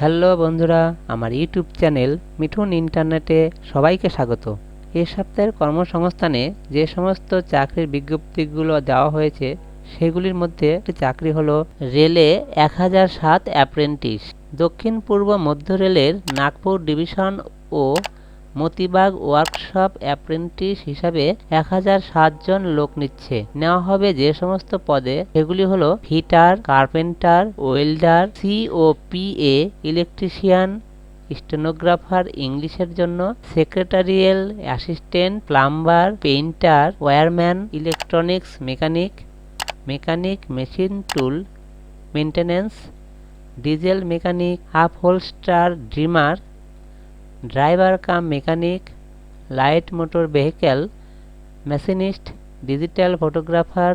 Hello বন্ধুরা, আমার YouTube channel Mithun ইন্টারনেটে সবাইকে স্বাগত। এ সপ্তাহের কর্মসংস্থানে যে সমস্ত চাকরির বিজ্ঞপ্তিগুলো দেওয়া হয়েছে, সেগুলির মধ্যে একটি চাকরি হলো রেলে এক হাজার সাত অ্যাপ্রেন্টিস। দক্ষিণ পূর্ব মধ্য রেলের নাগপুর ডিভিশন ও মতিবাগ ওয়ার্কশপ অ্যাপ্রেন্টিস হিসাবে এক হাজার জন লোক নিচ্ছে। নেওয়া হবে যে সমস্ত পদে, সেগুলি হলো fitter, carpenter, welder, C O P A, electrician, stenographer ইংলিশের জন্য, secretarial assistant, plumber, painter, wireman, electronics, mechanic mechanic, machine, tool maintenance diesel mechanic, upholsterer, dreamer driver cum mechanic, light motor vehicle machinist, digital photographer,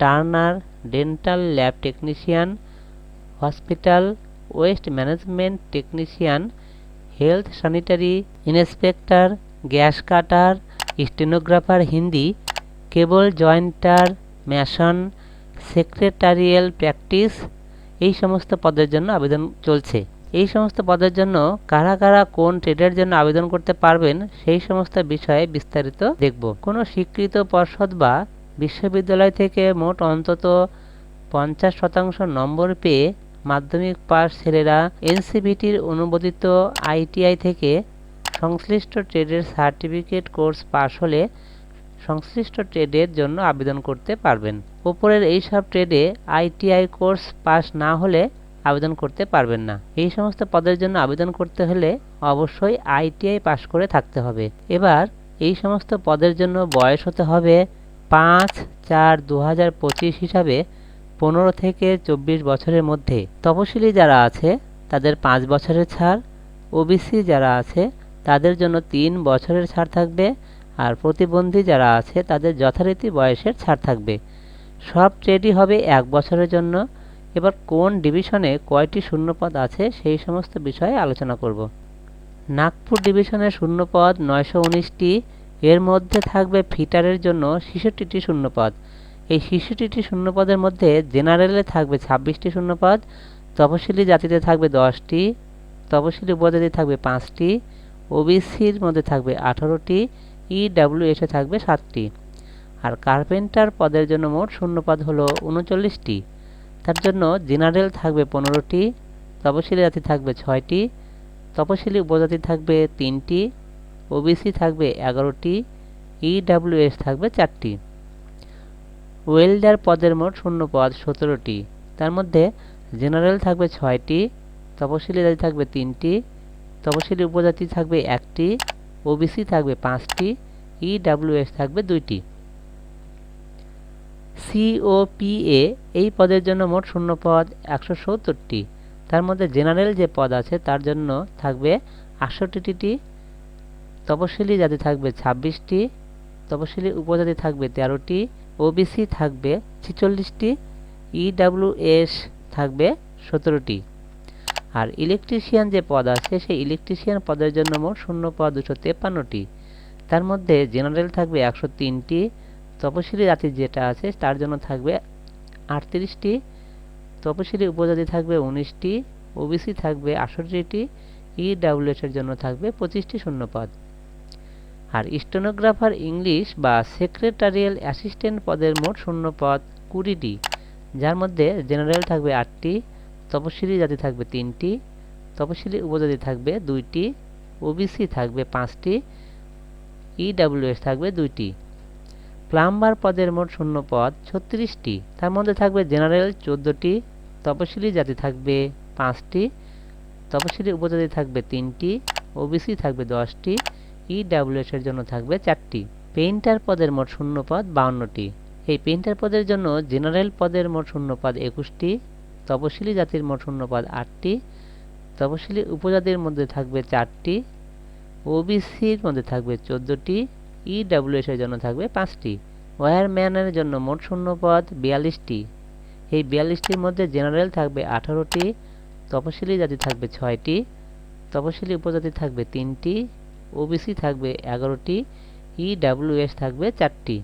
turner, dental lab technician, hospital, waste management technician, health sanitary inspector, gas cutter, stenographer Hindi, cable jointer, mason, secretarial practice, এই সমস্ত পদের জন্য আবেদন চলছে। এই সমস্ত পদের জন্য কারা কারা কোন ট্রেডের জন্য আবেদন করতে পারবেন সেই সমস্ত বিষয়ে বিস্তারিত দেখব। কোনো স্বীকৃত পর্ষদ বা বিশ্ববিদ্যালয় থেকে মোট অন্তত পঞ্চাশ শতাংশ নম্বর পেয়ে মাধ্যমিক পাস ছেলেরা এনসিবিটির অনুমোদিত আইটিআই থেকে সংশ্লিষ্ট ট্রেডের সার্টিফিকেট কোর্স পাশ হলে সংশ্লিষ্ট ট্রেডের জন্য আবেদন করতে পারবেন। ওপরের এইসব ট্রেডে আইটিআই কোর্স পাস না হলে আবেদন করতে পারবেন না। এই সমস্ত পদের জন্য আবেদন করতে হলে অবশ্যই আইটিআই পাশ করে থাকতে হবে। এবার এই সমস্ত পদের জন্য বয়স হতে হবে পাঁচ চার দু হাজার পঁচিশ হিসাবে পনেরো থেকে চব্বিশ বছরের মধ্যে। তপশিলি যারা আছে, তাদের পাঁচ বছরের ছাড়। ওবিসি যারা আছে, তাদের জন্য তিন বছরের ছাড় থাকবে। আর প্রতিবন্ধী যারা আছে, তাদের যথারীতি বয়সের ছাড় থাকবে। সব ট্রেডই হবে এক বছরের জন্য। এবার কোন ডিভিশনে কয়টি শূন্যপদ আছে সেই সমস্ত বিষয়ে আলোচনা করব। নাগপুর ডিভিশনের শূন্যপদ নয়শো উনিশটি, এর মধ্যে থাকবে ফিটারের জন্য ছেষট্টিটি শূন্যপদ। এই ছেষট্টিটি শূন্যপদের মধ্যে জেনারেলে থাকবে ছাব্বিশটি শূন্যপদ, তপশিলি জাতিতে থাকবে দশটি, তপশিলি উপজাতি থাকবে পাঁচটি, ওবিসির মধ্যে থাকবে আঠারোটি, ইডাব্লিউএসে থাকবে সাতটি। আর কার্পেন্টার পদের জন্য মোট শূন্যপদ হলো উনচল্লিশটি। তার জন্য জেনারেল থাকবে পনেরোটি, তপশিলি জাতি থাকবে ছয়টি, তপশিলি উপজাতি থাকবে তিনটি ওবিসি থাকবে এগারোটি ইডাব্লিউএস থাকবে চারটি। ওয়েল্ডার পদের মোট শূন্য পদ সতেরোটি। তার মধ্যে জেনারেল থাকবে ছয়টি, তপশিলি জাতি থাকবে তিনটি, তপশিলি উপজাতি থাকবে একটি ওবিসি থাকবে পাঁচটি ইডাব্লিউএস থাকবে দুইটি। সিওপিএ এই পদের জন্য মোট শূন্য পদ একশো সত্তরটি। তার মধ্যে জেনারেল যে পদ আছে, তার জন্য থাকবে আটষট্টিটি। তপশিলি জাতি থাকবে ছাব্বিশটি। তপশিলি উপজাতি থাকবে তেরোটি। ওবিসি থাকবে ছেচল্লিশটি। ইডাব্লিউএস থাকবে সতেরোটি। আর ইলেকট্রিশিয়ান যে পদ আছে, সেই ইলেকট্রিশিয়ান পদের জন্য মোট শূন্য পদ দুশো তেপ্পান্নটি। তার মধ্যে জেনারেল থাকবে একশো তিনটি। তপশিলি জাতি যেটা আছে, তার জন্য থাকবে আটত্রিশটি। তপশিলি উপজাতি থাকবে উনিশটি। ওবিসি থাকবে আষট্টিটি ইডাব্লিউএস এর জন্য থাকবে পঁচিশটি শূন্যপদ। আর স্টেনোগ্রাফার ইংলিশ বা সেক্রেটারিয়াল অ্যাসিস্ট্যান্ট পদের মোট শূন্যপদ কুড়িটি, যার মধ্যে জেনারেল থাকবে আটটি, তপশিলি জাতি থাকবে তিনটি, তপশিলি উপজাতি থাকবে দুইটি ওবিসি থাকবে পাঁচটি ইডাব্লিউএস থাকবে দুইটি। প্লাম্বার পদের মোট শূন্য পদ ছত্রিশটি। তার মধ্যে থাকবে জেনারেল চোদ্দোটি, তপশিলি জাতি থাকবে পাঁচটি, তপশিলি উপজাতি থাকবে তিনটি ওবিসি থাকবে দশটি ইডাব্লিউএস এর জন্য থাকবে চারটি। পেইন্টার পদের মোট শূন্য পদ বাউন্নটি। এই পেইন্টার পদের জন্য জেনারেল পদের মোট শূন্য পদ একুশটি, তপশিলি জাতির মোট শূন্য পদ আটটি, তপশিলি উপজাতির মধ্যে থাকবে চারটি ওবিসির মধ্যে থাকবে চোদ্দোটি ইডাব্লিউএস এর জন্য থাকবে পাঁচটি। ওয়্যারম্যানের জন্য মোট শূন্য পদ বিয়াল্লিশটি। এই বিয়াল্লিশটির মধ্যে জেনারেল থাকবে আঠারোটি, তপশিলি জাতি থাকবে ছয়টি, তপশিলি উপজাতি থাকবে তিনটি ওবিসি থাকবে এগারোটি ইডাব্লিউএস থাকবে চারটি।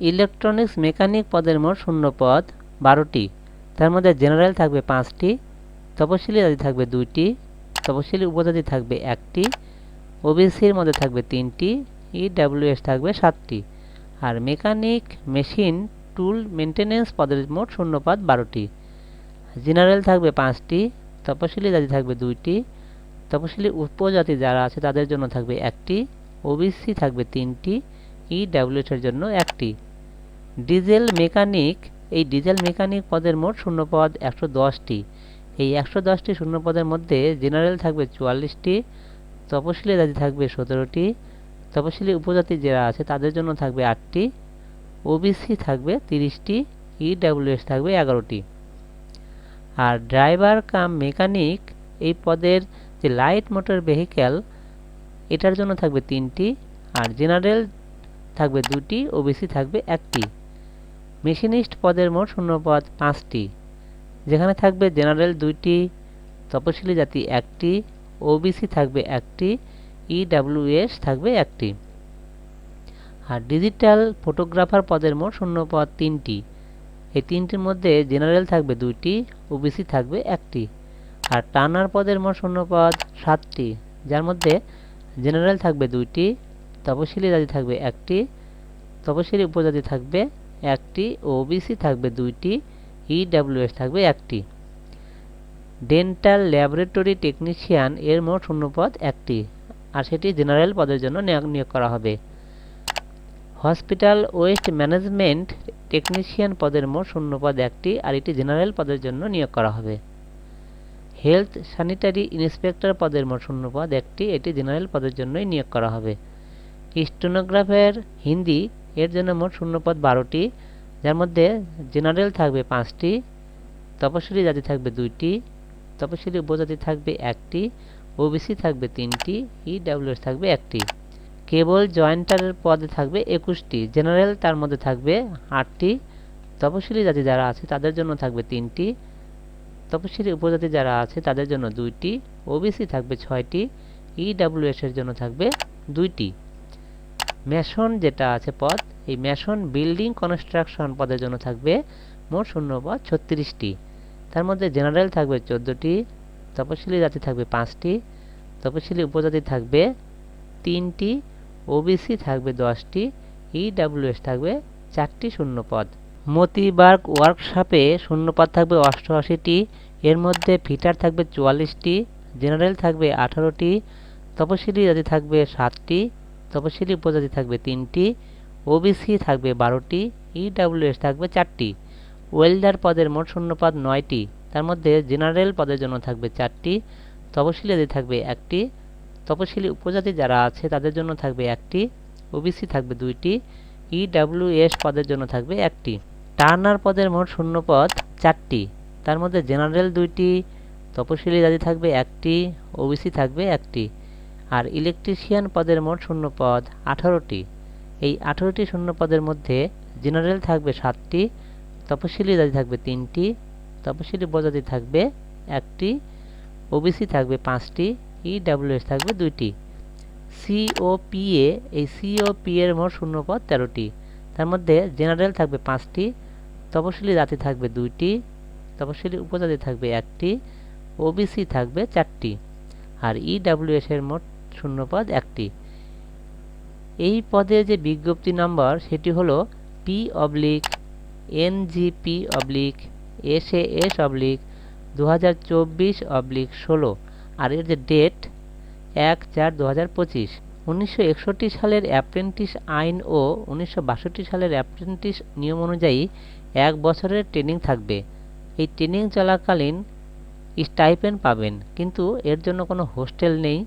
ইলেকট্রনিক্স মেকানিক পদের মোট শূন্য পদ বারোটি। তার মধ্যে জেনারেল থাকবে পাঁচটি, তপশিলি জাতি থাকবে দুইটি, তপশিলি উপজাতি থাকবে একটি ওবিসির মধ্যে থাকবে তিনটি ইডাব্লিউএস থাকবে সাতটি। আর মেকানিক মেশিন টুল মেনটেন্যান্স পদের মোট শূন্যপদ বারোটি। জেনারেল থাকবে পাঁচটি, তপশিলি জাতি থাকবে দুইটি, তপশিলি উপজাতি যারা আছে তাদের জন্য থাকবে একটি, ওবিসি থাকবে তিনটি ইডাব্লিউএস এর জন্য একটি। ডিজেল মেকানিক, এই ডিজেল মেকানিক পদের মোট শূন্য পদ একশো দশটি। এই একশো দশটি শূন্য পদের মধ্যে জেনারেল থাকবে চুয়াল্লিশটি, তপশিলি জাতি থাকবে সতেরোটি তপশিলি উপজাতি যারা আছে, তাদের জন্য থাকবে আটটি। ওবিসি থাকবে তিরিশটি ইডাব্লিউএস থাকবে এগারোটি। আর ড্রাইভার কাম মেকানিক এই পদের যে লাইট মোটর ভেহিক্যাল এটার জন্য থাকবে তিনটি। আর জেনারেল থাকবে দুটি ওবিসি থাকবে একটি। মেশিনিস্ট পদের মোট শূন্যপদ পাঁচটি। যেখানে থাকবে জেনারেল দুইটি, তপশিলি জাতি একটি ওবিসি থাকবে একটি। ইডাব্লিউএস থাকবে একটি। আর ডিজিটাল ফটোগ্রাফার পদের মোট শূন্য পদ তিনটি। এই তিনটির মধ্যে জেনারেল থাকবে দুইটি ওবিসি থাকবে একটি। আর টানার পদের মোট শূন্য পদ সাতটি, যার মধ্যে জেনারেল থাকবে দুইটি, তপশিলি জাতি থাকবে একটি, তপশিলি উপজাতি থাকবে একটি ওবিসি থাকবে দুইটি ইডাব্লিউএস থাকবে একটি। ডেন্টাল ল্যাবরেটরি টেকনিশিয়ান এর মোট শূন্যপদ একটি। আর সেটি জেনারেল পদের জন্য নিয়োগ করা হবে। হসপিটাল ওয়েস্ট ম্যানেজমেন্ট টেকনিশিয়ান পদের মোট শূন্যপদ একটি আর এটি জেনারেল পদের জন্য নিয়োগ করা হবে। হেলথ স্যানিটারি ইন্সপেক্টর পদের মোট শূন্যপদ একটি, এটি জেনারেল পদের জন্যই নিয়োগ করা হবে। স্টেনোগ্রাফার হিন্দি এর জন্য মোট শূন্যপদ বারোটি, যার মধ্যে জেনারেল থাকবে পাঁচটি তপশিলি জাতি থাকবে দুইটি তপশিলি উপজাতি থাকবে একটি ওবিসি থাকবে তিনটি ইডাব্লিউএস থাকবে একটি। কেবল জয়েন্টারের পদে থাকবে একুশটি, জেনারেল তার মধ্যে থাকবে আটটি, তপশিলি জাতি যারা আছে তাদের জন্য থাকবে তিনটি, তপশিলি উপজাতি যারা আছে তাদের জন্য দুইটি ওবিসি থাকবে ছয়টি ইডাব্লিউএস এর জন্য থাকবে দুইটি। মেশন যেটা আছে পদ, এই মেশন বিল্ডিং কনস্ট্রাকশন পদের জন্য থাকবে মোট শূন্য পদ ছত্রিশটি। তার মধ্যে জেনারেল থাকবে চোদ্দোটি তপশিলি জাতি থাকবে পাঁচটি, তপশিলি উপজাতি থাকবে তিনটি, ওবিসি থাকবে দশটি ইডাব্লিউএস থাকবে চারটি শূন্যপদ। মতিবার্গ ওয়ার্কশপে শূন্যপদ থাকবে অষ্টআশিটি, এর মধ্যে ফিটার থাকবে চুয়াল্লিশটি, জেনারেল থাকবে আঠারোটি, তপশিলি জাতি থাকবে সাতটি, তপশিলি উপজাতি থাকবে তিনটি, ওবিসি থাকবে বারোটি ইডাব্লিউএস থাকবে চারটি। ওয়েল্ডার পদের মোট শূন্যপদ নয়টি। তার মধ্যে জেনারেল পদের জন্য থাকবে চারটি, তপশিলি জাতি থাকবে একটি, তপশিলি উপজাতি যারা আছে তাদের জন্য থাকবে একটি, ওবিসি থাকবে দুইটি ইডাব্লিউএস পদের জন্য থাকবে একটি। টার্নার পদের মোট শূন্য পদ চারটি, তার মধ্যে জেনারেল দুইটি, তপশিলি জাতি থাকবে একটি, ওবিসি থাকবে একটি। আর ইলেকট্রিশিয়ান পদের মোট শূন্য পদ আঠারোটি, এই আঠারোটি শূন্য পদের মধ্যে জেনারেল থাকবে সাতটি, তপশিলি জাতি থাকবে তিনটি তপশিলি উপজাতি থাকবে একটি ওবিসি থাকবে পাঁচটি ইডাব্লিউএস থাকবে দুইটি। সিওপিএ এই সিওপি এর মোট শূন্যপদ তেরোটি। তার মধ্যে জেনারেল থাকবে পাঁচটি, তপশিলি জাতি থাকবে দুইটি, তপশিলি উপজাতি থাকবে একটি ওবিসি থাকবে চারটি, আর ইডাব্লিউএস এর মোট শূন্যপদ একটি। এই পদে যে বিজ্ঞপ্তি নম্বর, সেটি হলো P oblique NGP oblique S S oblique দু হাজার চব্বিশ অবলিক ষোলো। আর এর যে ডেট, এক চার দু হাজার পঁচিশ। উনিশশো একষট্টি সালের অ্যাপ্রেন্টিস আইন ও উনিশশো বাষট্টি সালের অ্যাপ্রেন্টিস নিয়ম অনুযায়ী এক বছরের ট্রেনিং থাকবে। এই ট্রেনিং চলাকালীন স্টাইপেন্ড পাবেন। কিন্তু এর জন্য কোনো হোস্টেল নেই।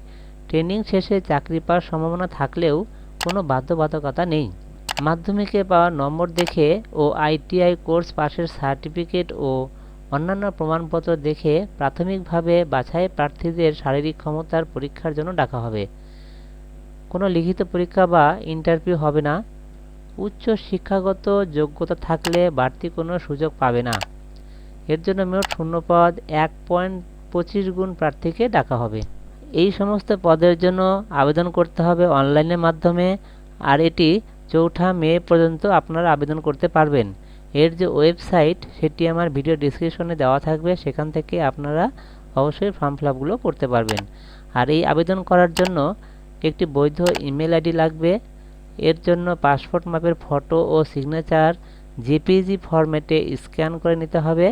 ট্রেনিং শেষে চাকরি পাওয়ার সম্ভাবনা থাকলেও কোনো বাধ্যবাধকতা নেই। মাধ্যমিকে পাওয়া নম্বর দেখে ও আইটিআই কোর্স পাশের সার্টিফিকেট ও অন্যান্য প্রমাণপত্র দেখে প্রাথমিকভাবে বাছাই প্রার্থীদের শারীরিক ক্ষমতার পরীক্ষার জন্য ডাকা হবে। কোনো লিখিত পরীক্ষা বা ইন্টারভিউ হবে না। উচ্চ শিক্ষাগত যোগ্যতা থাকলে বাড়তি কোনো সুযোগ পাবে না। এর জন্য মোট শূন্যপদ এক পয়েন্ট পঁচিশ গুণ প্রার্থীকে ডাকা হবে। এই সমস্ত পদের জন্য আবেদন করতে হবে অনলাইনের মাধ্যমে। আর এটি চৌঠা মে পর্যন্ত আপনারা আবেদন করতে পারবেন। এর যে ওয়েবসাইট, সেটি আমার ভিডিও ডিসক্রিপশনে দেওয়া থাকবে। সেখান থেকে আপনারা অবশ্যই ফর্ম ফিল আপগুলো করতে পারবেন। আর এই আবেদন করার জন্য একটি বৈধ ইমেল আইডি লাগবে। এর জন্য পাসপোর্ট মাপের ফটো ও সিগনেচার জেপিজি ফরম্যাটে স্ক্যান করে নিতে হবে।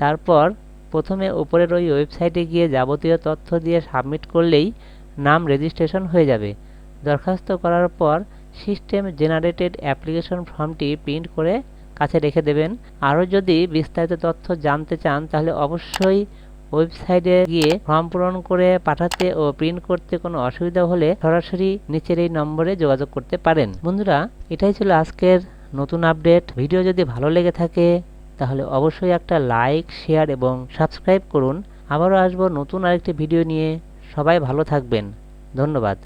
তারপর প্রথমে উপরের ওই ওয়েবসাইটে গিয়ে যাবতীয় তথ্য দিয়ে সাবমিট করলেই নাম রেজিস্ট্রেশন হয়ে যাবে। দরখাস্ত করার পর সিস্টেম জেনারেটেড অ্যাপ্লিকেশন ফর্মটি প্রিন্ট করে কাছে রেখে দেবেন। আরও যদি বিস্তারিত তথ্য জানতে চান, তাহলে অবশ্যই ওয়েবসাইটে গিয়ে ফর্ম পূরণ করে পাঠাতে ও প্রিন্ট করতে কোনো অসুবিধা হলে সরাসরি নিচের এই নম্বরে যোগাযোগ করতে পারেন। বন্ধুরা, এটাই ছিল আজকের নতুন আপডেট। ভিডিও যদি ভালো লেগে থাকে, তাহলে অবশ্যই একটা লাইক, শেয়ার এবং সাবস্ক্রাইব করুন। আবারও আসব নতুন আরেকটি ভিডিও নিয়ে। সবাই ভালো থাকবেন। ধন্যবাদ।